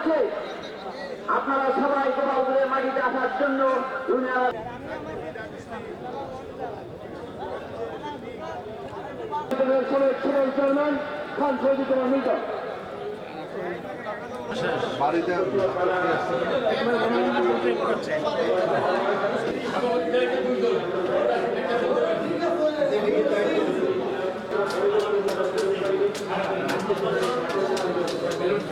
যাচ্ছে আপনারা সবাই গোপালপুরের মাটিতে আসার জন্য বাড়িতে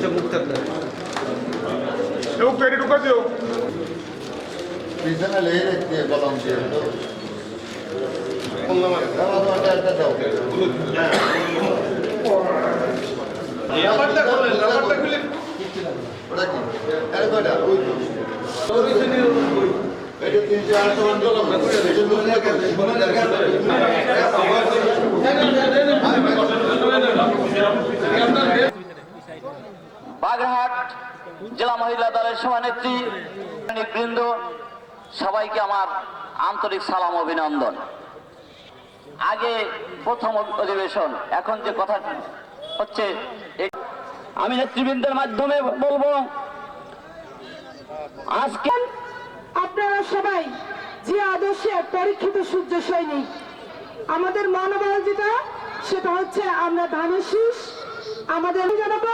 নম্বর ভোটার বাইর করেন পাশের ছয় নাম কি? রেখে কলম দিয়ে দাও? এটা আন্দোলন বাগেরহাট জেলা মহিলা দলের সভানেত্রী বৃন্দ সবাইকে আমার আন্তরিক সালাম, অভিনন্দন। আগে প্রথম অধিবেশন, এখন যে কথা হচ্ছে আমি নেতৃবৃন্দের মাধ্যমে বলব, আজকে আপনারা সবাই যে আদর্শের পরীক্ষিত সূর্য সৈনিক, আমাদের মানবাল যেটা সেটা হচ্ছে আমরা ধানের শীষ, আমাদের জানাব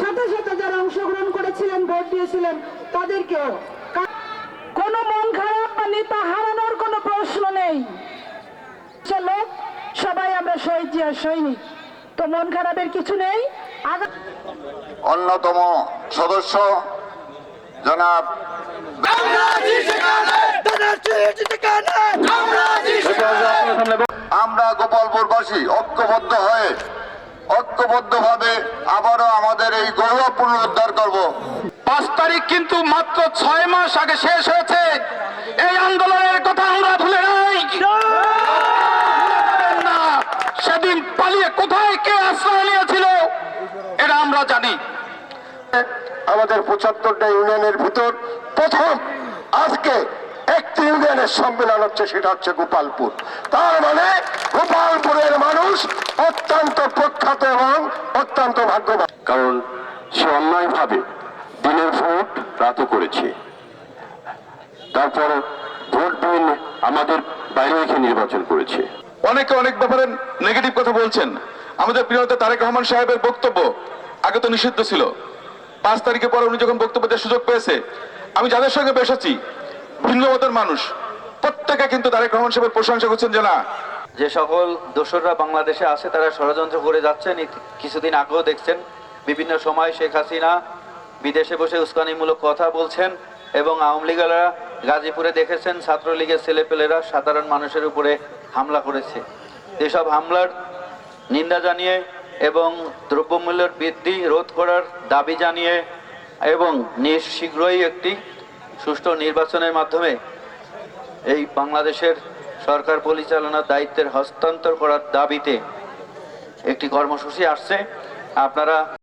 সাথে সাথে যারা অংশগ্রহণ করেছিলেন ভোট দিয়েছিলেন তাদেরকেও। কোনো মন খারাপ বা নেতা হারানোর কোনো প্রশ্ন নেই। চলো সবাই আমরা শহীদ জিয়ার সৈনিক তো মন খারাপের কিছু নেই? অন্যতম সদস্য জনাব আমরা গোপালপুরবাসী ঐক্যবদ্ধ হয়ে ঐক্যবদ্ধভাবে আবারও আমাদের এই গৌরব পুনরুদ্ধার করব। পাঁচ তারিখ কিন্তু মাত্র ছয় মাস আগে শেষ হয়েছে। এই আন্দোলনের কথা আমরা ভুলে নাই না সেদিন পালিয়ে কোথায় কে আশ্রয় নিয়েছিল এটা আমরা জানি। আমাদের পঁচাত্তরটা ইউনিয়নের ভিতর প্রথম আজকে একটি ইউনিয়নের সম্মেলন হচ্ছে সেটা হচ্ছে গোপালপুর। তার মানে গোপালপুরের মানুষ অত্যন্ত প্রখ্যাত এবং অত্যন্ত ভাগ্যবান। কারণ সে অন্যায়ভাবে দিনের ভোট রাতে করেছে। তারপর ভোট দিন আমাদের বাইরে রেখে নির্বাচন করেছে। অনেকে অনেক ব্যাপারে নেগেটিভ কথা বলছেন। আমাদের প্রিয় নেতা তারেক রহমান সাহেবের বক্তব্য আগে তো নিষিদ্ধ ছিল। পাঁচ তারিখে পরে উনি যখন বক্তব্য দেওয়ার সুযোগ পেয়েছে আমি যাদের সঙ্গে বসেছি ভিন্ন মতের মানুষ। প্রত্যেকে কিন্তু তারেক রহমান সাহেবের প্রশংসা করছেন যে না। যে সকল দোসররা বাংলাদেশে আছে, তারা ষড়যন্ত্র করে যাচ্ছেন। কিছুদিন আগেও দেখছেন, বিভিন্ন সময় শেখ হাসিনা বিদেশে বসে উস্কানিমূলক কথা বলছেন এবং আওয়ামী লীগেরা গাজীপুরে দেখেছেন, ছাত্রলীগের ছেলেপেলেরা সাধারণ মানুষের উপরে হামলা করেছে। এসব হামলার নিন্দা জানিয়ে এবং দ্রব্যমূল্যের বৃদ্ধি রোধ করার দাবি জানিয়ে এবং নিঃ- শীঘ্রই একটি সুষ্ঠু নির্বাচনের মাধ্যমে এই বাংলাদেশের সরকার পরিচালনার দায়িত্বের হস্তান্তর করার দাবিতে একটি কর্মসূচি আসছে। আপনারা